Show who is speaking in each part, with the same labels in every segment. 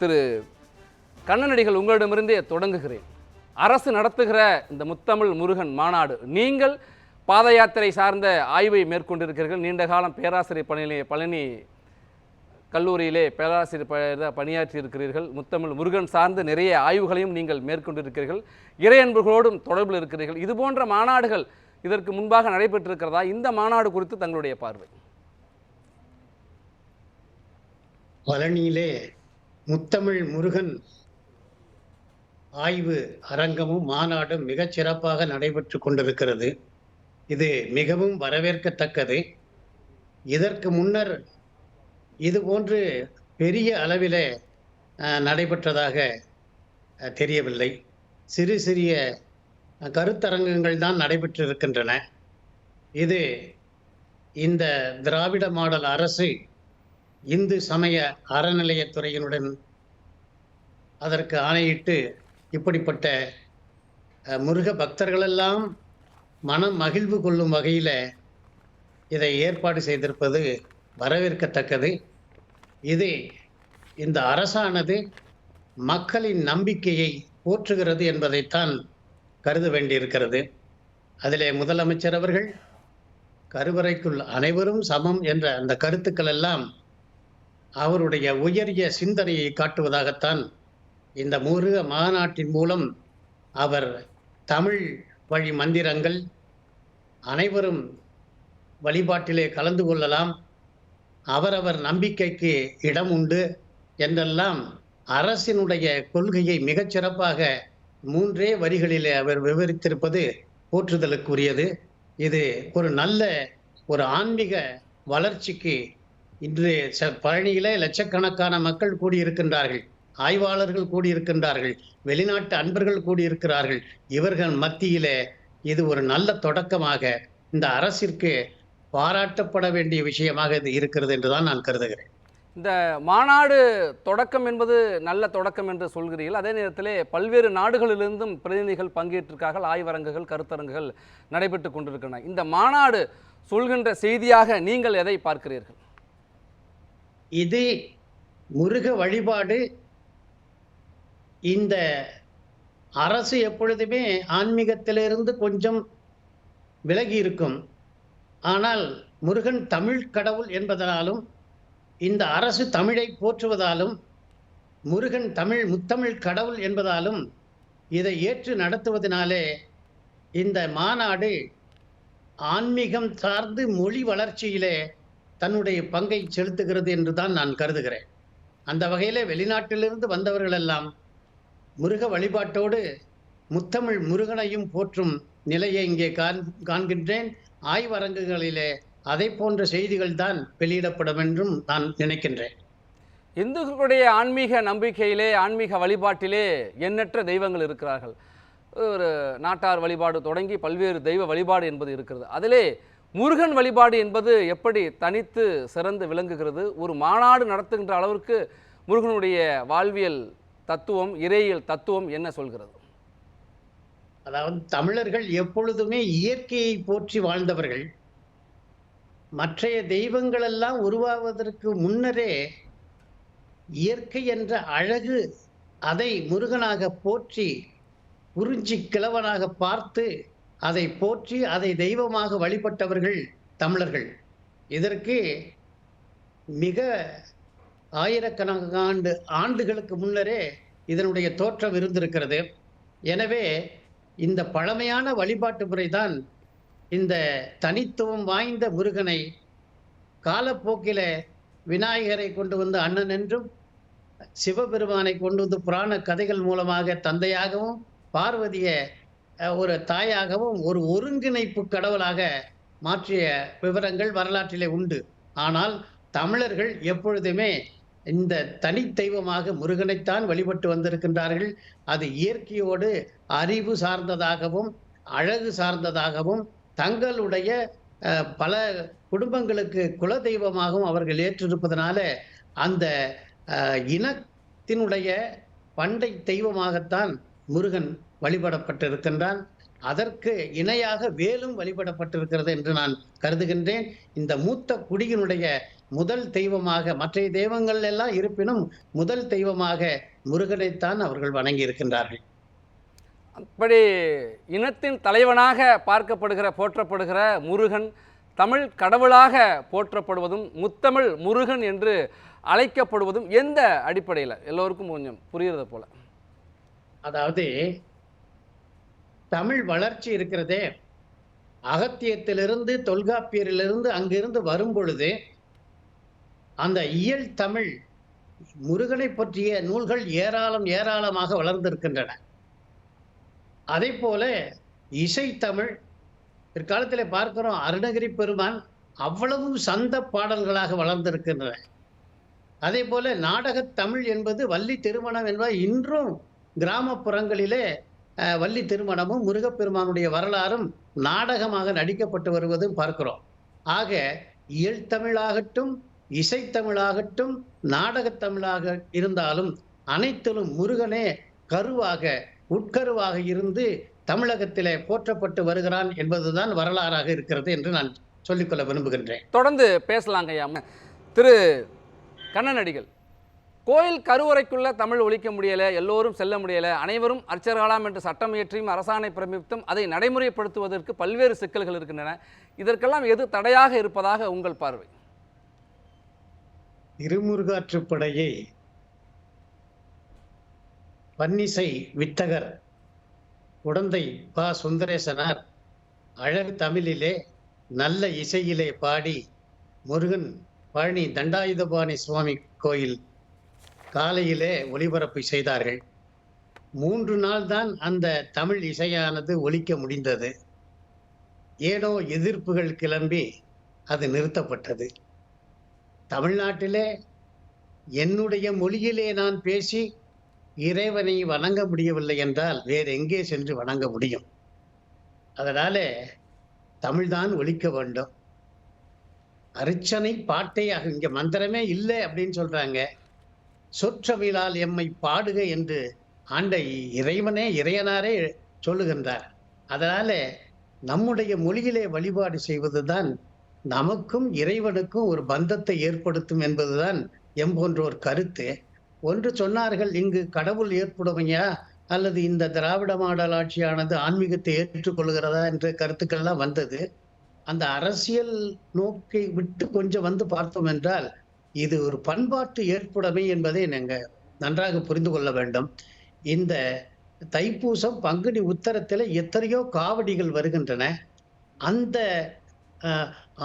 Speaker 1: திரு கண்ணனடிகள் உங்களிடமிருந்தே தொடங்குகிறேன். அரசு நடத்துகிற இந்த முத்தமிழ் முருகன் மாநாடு நீங்கள் பாத யாத்திரை சார்ந்த ஆய்வை மேற்கொண்டிருக்கிறீர்கள். நீண்ட காலம் பேராசிரியர் பணியிலே பழனி கல்லூரியிலே பேராசிரியர் பணியாற்றி இருக்கிறீர்கள் முத்தமிழ் முருகன் சார்ந்த நிறைய ஆய்வுகளையும் நீங்கள் மேற்கொண்டிருக்கிறீர்கள். இறையன்புகளோடும் தொடர்பில் இருக்கிறீர்கள். இது போன்ற மாநாடுகள் இதற்கு முன்பாக நடைபெற்றிருக்கிறதா? இந்த மாநாடு குறித்து தங்களுடைய பார்வை.
Speaker 2: பழனியிலே முத்தமிழ் முருகன் ஆய்வு அரங்கமும் மாநாடும் மிகச் சிறப்பாக நடைபெற்று கொண்டிருக்கிறது. இது மிகவும் வரவேற்கத்தக்கது. இதற்கு முன்னர் இது போன்று பெரிய அளவிலே நடைபெற்றதாக தெரியவில்லை. சிறு சிறிய கருத்தரங்கங்கள் தான் நடைபெற்றிருக்கின்றன. இது இந்த திராவிட மாடல் அரசு இந்து சமய அறநிலையத்துறையினுடன் அதற்கு ஆணையிட்டு இப்படிப்பட்ட முருக பக்தர்களெல்லாம் மனம் மகிழ்வு கொள்ளும் வகையில் இதை ஏற்பாடு செய்திருப்பது வரவேற்கத்தக்கது. இது இந்த அரசானது மக்களின் நம்பிக்கையை போற்றுகிறது என்பதைத்தான் கருத வேண்டியிருக்கிறது. அதிலே முதலமைச்சர் அவர்கள் கருவறைக்குள் அனைவரும் சமம் என்ற அந்த கருத்துக்கள் எல்லாம் அவருடைய உயரிய சிந்தனையை காட்டுவதாகத்தான் இந்த முருக மாநாட்டின் மூலம் அவர் தமிழ் வழி மந்திரங்கள் அனைவரும் வழிபாட்டிலே கலந்து கொள்ளலாம். அவரவர் நம்பிக்கைக்கு இடம் உண்டு என்றெல்லாம் அரசினுடைய கொள்கையை மிகச்சிறப்பாக மூன்றே வரிகளிலே அவர் விவரித்திருப்பது போற்றுதலுக்குரியது. இது ஒரு நல்ல ஒரு ஆன்மீக வளர்ச்சிக்கு இன்று ச- பழனியிலே லட்சக்கணக்கான மக்கள் கூடியிருக்கின்றார்கள். ஆய்வாளர்கள் கூடியிருக்கின்றார்கள். வெளிநாட்டு அன்பர்கள் கூடியிருக்கிறார்கள். இவர்கள் மத்தியிலே இது ஒரு நல்ல தொடக்கமாக இந்த அரசிற்கு பாராட்டப்பட வேண்டிய விஷயமாக இது இருக்கிறது என்றுதான் நான் கருதுகிறேன்.
Speaker 1: இந்த மாநாடு தொடக்கம் என்பது நல்ல தொடக்கம் என்று சொல்கிறீர்கள். அதே நேரத்திலே பல்வேறு நாடுகளிலிருந்தும் பிரதிநிதிகள் பங்கேற்றிருக்கார்கள். ஆய்வரங்குகள் கருத்தரங்குகள் நடைபெற்று கொண்டிருக்கின்றன. இந்த மாநாடு சொல்கின்ற செய்தியாக நீங்கள் எதை பார்க்கிறீர்கள்?
Speaker 2: இது முருக வழிபாடு. இந்த அரசு எப்பொழுதுமே ஆன்மீகத்திலிருந்து கொஞ்சம் விலகி இருக்கும். ஆனால் முருகன் தமிழ் கடவுள் என்பதனாலும் இந்த அரசு தமிழை போற்றுவதாலும் முருகன் தமிழ் முத்தமிழ் கடவுள் என்பதாலும் இதை ஏற்று நடத்துவதனாலே இந்த மாநாடு ஆன்மீகம் சார்ந்து மொழி வளர்ச்சியிலே தன்னுடைய பங்கை செலுத்துகிறது என்று தான் நான் கருதுகிறேன். அந்த வகையிலே வெளிநாட்டிலிருந்து வந்தவர்கள் எல்லாம் முருக வழிபாட்டோடு முத்தமிழ் முருகனையும் போற்றும் நிலையை இங்கே காண் காண்கின்றேன். ஆய்வரங்குகளிலே அதை போன்ற செய்திகள் தான் வெளியிடப்படும் என்றும் நான் நினைக்கின்றேன்.
Speaker 1: இந்துக்களுடைய ஆன்மீக நம்பிக்கையிலே ஆன்மீக வழிபாட்டிலே எண்ணற்ற தெய்வங்கள் இருக்கிறார்கள். ஒரு நாட்டார் வழிபாடு தொடங்கி பல்வேறு தெய்வ வழிபாடு என்பது இருக்கிறது. அதிலே முருகன் வழிபாடு என்பது எப்படி தனித்து சிறந்து விளங்குகிறது? ஒரு மாநாடு நடத்துகின்ற அளவிற்கு முருகனுடைய வாழ்வியல் தத்துவம் இறையியல் தத்துவம் என்ன சொல்கிறது?
Speaker 2: அதாவது தமிழர்கள் எப்பொழுதுமே இயற்கையை போற்றி வாழ்ந்தவர்கள். மற்றைய தெய்வங்கள் எல்லாம் உருவாவதற்கு முன்னரே இயற்கை என்ற அழகு அதை முருகனாக போற்றி உறிஞ்சி கிழவனாக பார்த்து அதை போற்றி அதை தெய்வமாக வழிபட்டவர்கள் தமிழர்கள். இதற்கு மிக ஆயிரக்கணக்கான ஆண்டு ஆண்டுகளுக்கு முன்னரே இதனுடைய தோற்றம் இருந்திருக்கிறது. எனவே இந்த பழமையான வழிபாட்டு முறைதான் இந்த தனித்துவம் வாய்ந்த முருகனை காலப்போக்கில் விநாயகரை கொண்டு வந்து அண்ணன் என்றும் சிவபெருமானை கொண்டு வந்து புராண கதைகள் மூலமாக தந்தையாகவும் பார்வதியை ஒரு தாயாகவும் ஒரு ஒருங்கிணைப்பு கடவுளாக மாற்றிய விவரங்கள் வரலாற்றிலே உண்டு. ஆனால் தமிழர்கள் எப்பொழுதுமே இந்த தனித்தெய்வமாக முருகனைத்தான் வழிபட்டு வந்திருக்கின்றார்கள். அது இயற்கையோடு அறிவு சார்ந்ததாகவும் அழகு சார்ந்ததாகவும் தங்களுடைய அஹ், பல குடும்பங்களுக்கு குல தெய்வமாகவும் அவர்கள் ஏற்றிருப்பதனால அந்த இனத்தினுடைய பண்டை தெய்வமாகத்தான் முருகன் வழிபடப்பட்டிருக்கின்றான். அதற்கு இணையாக வேலும் வழிபடப்பட்டிருக்கிறது என்று நான் கருதுகின்றேன். இந்த மூத்த குடியினுடைய முதல் தெய்வமாக மற்ற தெய்வங்கள் எல்லாம் இருப்பினும் முதல் தெய்வமாக முருகனைத்தான் அவர்கள் வணங்கி இருக்கின்றார்கள்
Speaker 1: அப்படி இனத்தின் தலைவனாக பார்க்கப்படுகிற போற்றப்படுகிற முருகன் தமிழ் கடவுளாக போற்றப்படுவதும் முத்தமிழ் முருகன் என்று அழைக்கப்படுவதும் எந்த அடிப்படையில்? எல்லோருக்கும் கொஞ்சம் புரியுறது போல.
Speaker 2: அதாவது தமிழ் வளர்ச்சி இருக்கிறதே அகத்தியத்திலிருந்து தொல்காப்பியரிலிருந்து அங்கிருந்து வரும் பொழுது அந்த இயல் தமிழ் முருகனை பற்றிய நூல்கள் ஏராளம் ஏராளமாக வளர்ந்திருக்கின்றன. அதே போல இசைத்தமிழ் பிற்காலத்தில் பார்க்கிறோம் அருணகிரி பெருமான் அவ்வளவும் சந்த பாடல்களாக வளர்ந்திருக்கின்றன. அதே போல நாடக தமிழ் என்பது வள்ளி திருமணம் என்பது இன்றும் கிராமப்புறங்களிலே வள்ளி திருமணமும் முருகப்பெருமானுடைய வரலாறும் நாடகமாக நடிக்கப்பட்டு வருவதும் பார்க்கிறோம். ஆக இயல் தமிழாகட்டும் இசைத்தமிழாகட்டும் நாடகத்தமிழாக இருந்தாலும் அனைத்திலும் முருகனே கருவாக உட்கருவாக இருந்து தமிழகத்திலே போற்றப்பட்டு வருகிறான் என்பதுதான் வரலாறாக இருக்கிறது என்று நான் சொல்லிக்கொள்ள விரும்புகின்றேன்.
Speaker 1: தொடர்ந்து பேசலாங்க ஐயா. திரு கண்ணனடிகள் கோயில் கருவறைக்குள்ள தமிழ் ஒழிக்க முடியலை எல்லோரும் செல்ல முடியலை அனைவரும் அர்ச்சர்களாம் என்று சட்டம் இயற்றியும் அரசாணை பிரமித்தும் அதை நடைமுறைப்படுத்துவதற்கு பல்வேறு சிக்கல்கள் இருக்கின்றன. இதற்கெல்லாம் எது தடையாக இருப்பதாக உங்கள் பார்வை?
Speaker 2: திருமுருகாற்றுப்படையை பன்னிசை வித்தகர் குடந்தை பா. சுந்தரேசனார் அழகு தமிழிலே நல்ல இசையிலே பாடி முருகன் பழனி தண்டாயுதபாணி சுவாமி கோயில் காலையிலே ஒளிபரப்பு செய்தார்கள். மூன்று நாள் தான் அந்த தமிழ் இசையானது ஒலிக்க முடிந்தது. ஏனோ எதிர்ப்புகள் கிளம்பி அது நிறுத்தப்பட்டது. தமிழ்நாட்டிலே என்னுடைய மொழியிலே நான் பேசி இறைவனை வணங்க முடியவில்லை என்றால் வேறு எங்கே சென்று வணங்க முடியும்? அதனால தமிழ்தான் ஒழிக்க வேண்டும். அர்ச்சனை பாட்டை அக- மந்திரமே இல்லை அப்படின்னு சொல்றாங்க. சொற்றவிழால் எம்மை பாடுக என்று ஆண்டை இறைவனே இறையனாரே சொல்லுகின்றார். அதனால நம்முடைய மொழியிலே வழிபாடு செய்வதுதான் நமக்கும் இறைவனுக்கும் ஒரு பந்தத்தை ஏற்படுத்தும் என்பதுதான் எம் போன்றோர் கருத்து. ஒன்று சொன்னார்கள் இங்கு கடவுள் ஏற்படுமையா? அல்லது இந்த திராவிட மாடல் ஆட்சியானது ஆன்மீகத்தை ஏற்றுக்கொள்கிறதா என்ற கருத்துக்கள்லாம் வந்தது. அந்த அரசியல் நோக்கை விட்டு கொஞ்சம் வந்து பார்த்தோம் என்றால் இது ஒரு பண்பாட்டு ஏற்புடைமை என்பதை நீங்கள் நன்றாக புரிந்து கொள்ள வேண்டும். இந்த தைப்பூசம் பங்குனி உத்தரத்தில் எத்தனையோ காவடிகள் வருகின்றன. அந்த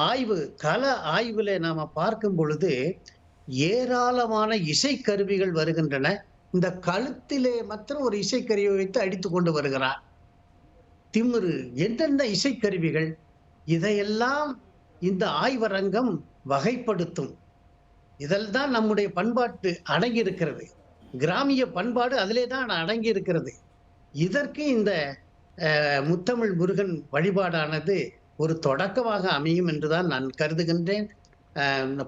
Speaker 2: ஆய்வு கல ஆய்வில் நாம் பார்க்கும் பொழுது ஏராளமான இசைக்கருவிகள் வருகின்றன. இந்த கழுத்திலே மாத்திரம் ஒரு இசைக்கருவியை வைத்து அடித்து கொண்டு வருகிறார். திமிரு என்னென்ன இசைக்கருவிகள்? இதையெல்லாம் இந்த ஆய்வரங்கம் வகைப்படுத்தும். இதில் தான் நம்முடைய பண்பாட்டு அடங்கி இருக்கிறது கிராமிய பண்பாடு அதிலே தான் அடங்கி இருக்கிறது இதற்கு இந்த முத்தமிழ் முருகன் வழிபாடானது ஒரு தொடக்கமாக அமையும் என்றுதான் நான் கருதுகின்றேன்.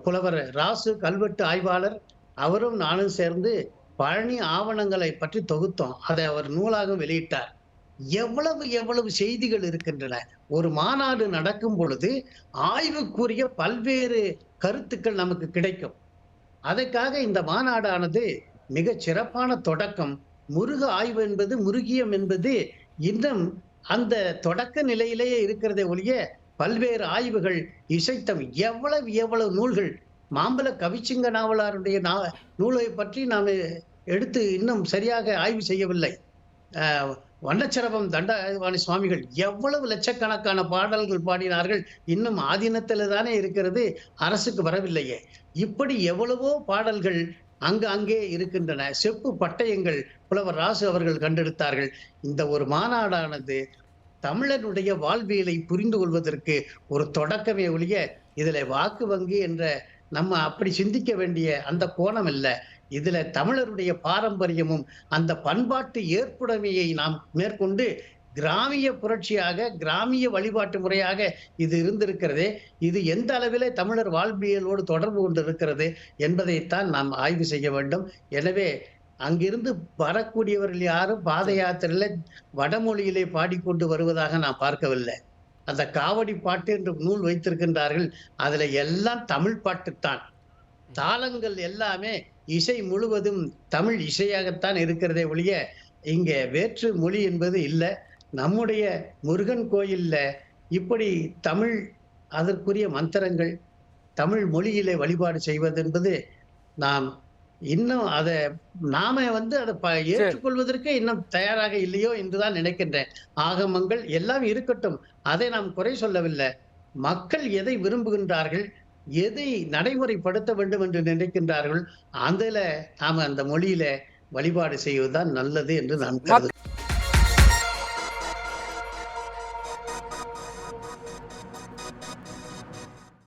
Speaker 2: புலவர் ராசு கல்வெட்டு ஆய்வாளர் அவரும் நானும் சேர்ந்து பழனி ஆவணங்களை பற்றி தொகுத்தோம். அதை அவர் நூலாக வெளியிட்டார். எவ்வளவு எவ்வளவு செய்திகள் இருக்கின்றன. ஒரு மாநாடு நடக்கும் பொழுது ஆய்வுக்குரிய பல்வேறு கருத்துக்கள் நமக்கு கிடைக்கும். அதற்காக இந்த மாநாடானது மிக சிறப்பான தொடக்கம். முருக ஆய்வு என்பது முருகியம் என்பது இன்னும் அந்த தொடக்க நிலையிலேயே இருக்கிறதே ஒழிய பல்வேறு ஆய்வுகள் இசைத்தம் எவ்வளவு எவ்வளவு நூல்கள். மாம்பல கவிச்சிங்க நாவலாருடைய நூலை பற்றி நாம் எடுத்து இன்னும் சரியாக ஆய்வு செய்யவில்லை. ஆஹ் வண்ணச்சரபம் தண்டவாணி சுவாமிகள் எவ்வளவு லட்சக்கணக்கான பாடல்கள் பாடினார்கள். இன்னும் ஆதீனத்தில் தானே இருக்கிறது. அரசுக்கு வரவில்லையே. இப்படி எவ்வளவோ பாடல்கள் அங்கு அங்கே இருக்கின்றன. செப்பு பட்டயங்கள் புலவர் ராசு அவர்கள் கண்டெடுத்தார்கள். இந்த ஒரு மாநாடானது தமிழனுடைய வாழ்வியலை புரிந்து கொள்வதற்கு ஒரு தொடக்கமே ஒழிய இதுல வாக்கு வங்கி என்ற நம்ம அப்படி சிந்திக்க வேண்டிய அந்த கோணம் இல்ல இதுல தமிழருடைய பாரம்பரியமும் அந்த பண்பாட்டு ஏற்புடைமையை நாம் மேற்கொண்டு கிராமிய புரட்சியாக கிராமிய வழிபாட்டு முறையாக இது இருந்திருக்கிறதே. இது எந்த அளவிலே தமிழர் வாழ்வியலோடு தொடர்பு கொண்டு இருக்கிறது என்பதைத்தான் நாம் ஆய்வு செய்ய வேண்டும். எனவே அங்கிருந்து வரக்கூடியவர்கள் யாரும் பாத யாத்திரையில வடமொழியிலே பாடிக்கொண்டு வருவதாக நான் பார்க்கவில்லை. அந்த காவடி பாட்டு என்று நூல் வைத்திருக்கின்றார்கள். அதுல எல்லாம் தமிழ் பாட்டுத்தான். தாளங்கள் எல்லாமே இசை முழுவதும் தமிழ் இசையாகத்தான் இருக்கிறதே ஒழிய இங்க வேற்று மொழி என்பது இல்லை. நம்முடைய முருகன் கோயில்ல இப்படி தமிழ் அதற்குரிய மந்திரங்கள் தமிழ் மொழியிலே வழிபாடு செய்வது என்பது நாம் இன்னும் அதை நாம வந்து அதை ஏற்றுக்கொள்வதற்கு இன்னும் தயாராக இல்லையோ என்றுதான் நினைக்கின்றேன். ஆகமங்கள் எல்லாம் இருக்கட்டும். அதை நாம் குறை சொல்லவில்லை. மக்கள் எதை விரும்புகின்றார்கள்? எதை நடைமுறைப்படுத்த வேண்டும் என்று நினைக்கின்றார்கள்? அதுல நாம அந்த மொழியில வழிபாடு செய்வதுதான் நல்லது என்று நான் கருதுகிறேன்